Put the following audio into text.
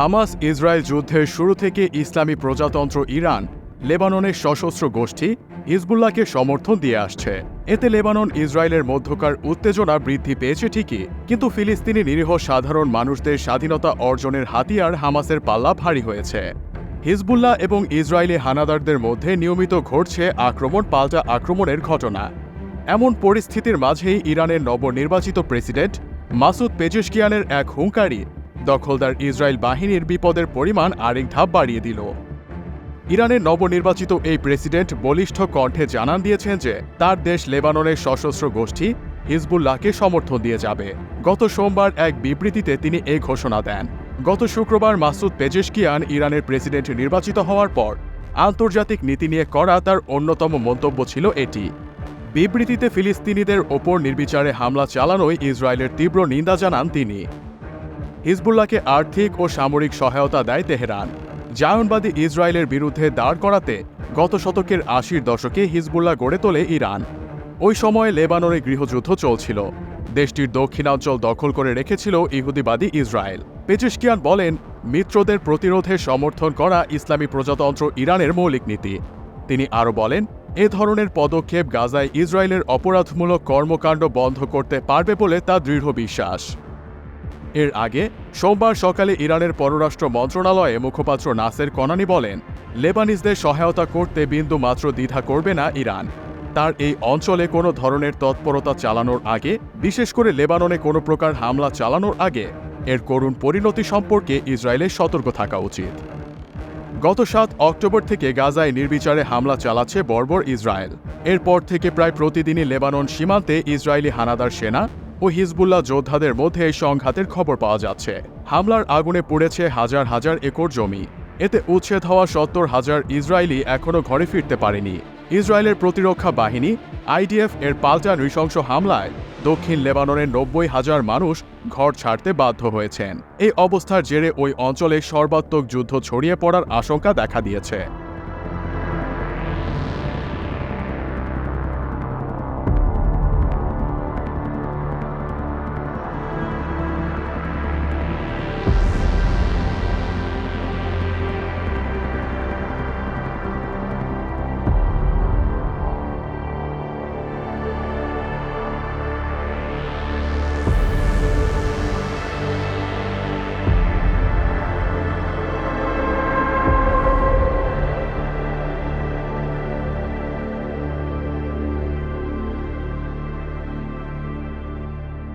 Hamas Israel যুদ্ধের শুরু থেকে ইসলামী প্রজাতন্ত্র ইরান, লেবাননের সশস্ত্র গোষ্ঠী হিজবুল্লাহকে সমর্থন দিয়ে আসছে। এতে লেবানন ইসরায়েলের মধ্যকার উত্তেজনা বৃদ্ধি পেয়েছে ঠিকই, কিন্তু ফিলিস্তিনি নিরীহ সাধারণ মানুষদের স্বাধীনতা অর্জনের হাতিয়ার হামাসের পাল্লা ভারী হয়েছে। হিজবুল্লাহ এবং ইসরায়েলি হানাদারদের মধ্যে নিয়মিত ঘটছে আক্রমণ, পাল্টা আক্রমণের ঘটনা। এমন পরিস্থিতির মাঝেই ইরানের নবনির্বাচিত প্রেসিডেন্ট মাসুদ পেজেশকিয়ানের এক হুঙ্কারি দখলদার ইসরায়েল বাহিনীর বিপদের পরিমাণ আরেক ধাপ বাড়িয়ে দিল। ইরানের নবনির্বাচিত এই প্রেসিডেন্ট বলিষ্ঠ কণ্ঠে জানান দিয়েছেন যে, তার দেশ লেবাননের সশস্ত্র গোষ্ঠী হিজবুল্লাহকে সমর্থন দিয়ে যাবে। গত সোমবার এক বিবৃতিতে তিনি এই ঘোষণা দেন। গত শুক্রবার মাসুদ পেজেশকিয়ান ইরানের প্রেসিডেন্ট নির্বাচিত হওয়ার পর আন্তর্জাতিক নীতি নিয়ে করা তার অন্যতম মন্তব্য ছিল এটি। বিবৃতিতে ফিলিস্তিনিদের ওপর নির্বিচারে হামলা চালানোয় ইসরায়েলের তীব্র নিন্দা জানান তিনি। হিজবুল্লাহকে আর্থিক ও সামরিক সহায়তা দেয় তেহরান। জায়নবাদী ইসরায়েলের বিরুদ্ধে দাঁড় করাতে গত শতকের আশির দশকে হিজবুল্লাহ গড়ে তোলে ইরান। ওই সময়ে লেবাননে গৃহযুদ্ধ চলছিল। দেশটির দক্ষিণাঞ্চল দখল করে রেখেছিল ইহুদিবাদী ইসরায়েল। পেচেশকিয়ান বলেন, মিত্রদের প্রতিরোধে সমর্থন করা ইসলামী প্রজাতন্ত্র ইরানের মৌলিক নীতি। তিনি আরও বলেন, এ ধরনের পদক্ষেপ গাজায় ইসরায়েলের অপরাধমূলক কর্মকাণ্ড বন্ধ করতে পারবে বলে তা দৃঢ় বিশ্বাস। এর আগে, সোমবার সকালে ইরানের পররাষ্ট্র মন্ত্রণালয়ে মুখপাত্র নাসের কনানি বলেন, লেবানিজদের সহায়তা করতে বিন্দু মাত্র দ্বিধা করবে না ইরান। তার এই অঞ্চলে কোনো ধরনের তৎপরতা চালানোর আগে, বিশেষ করে লেবাননে কোনো প্রকার হামলা চালানোর আগে, এর করুণ পরিণতি সম্পর্কে ইসরায়েলের সতর্ক থাকা উচিত। গত সাত অক্টোবর থেকে গাজায় নির্বিচারে হামলা চালাচ্ছে বর্বর ইসরায়েল। এরপর থেকে প্রায় প্রতিদিনই লেবানন সীমান্তে ইসরায়েলি হানাদার সেনা ও হিজবুল্লাহ যোদ্ধাদের মধ্যে সংঘাতের খবর পাওয়া যাচ্ছে। হামলার আগুনে পুড়েছে হাজার হাজার একর জমি। এতে উচ্ছেদ হওয়া সত্তর হাজার ইসরায়েলি এখনও ঘরে ফিরতে পারেনি। ইসরায়েলের প্রতিরক্ষা বাহিনী, আইডিএফ এর পাল্টা নৃশংস হামলায় দক্ষিণ লেবাননের নব্বই হাজার মানুষ ঘর ছাড়তে বাধ্য হয়েছেন। এই অবস্থার জেরে ওই অঞ্চলে সর্বাত্মক যুদ্ধ ছড়িয়ে পড়ার আশঙ্কা দেখা দিয়েছে।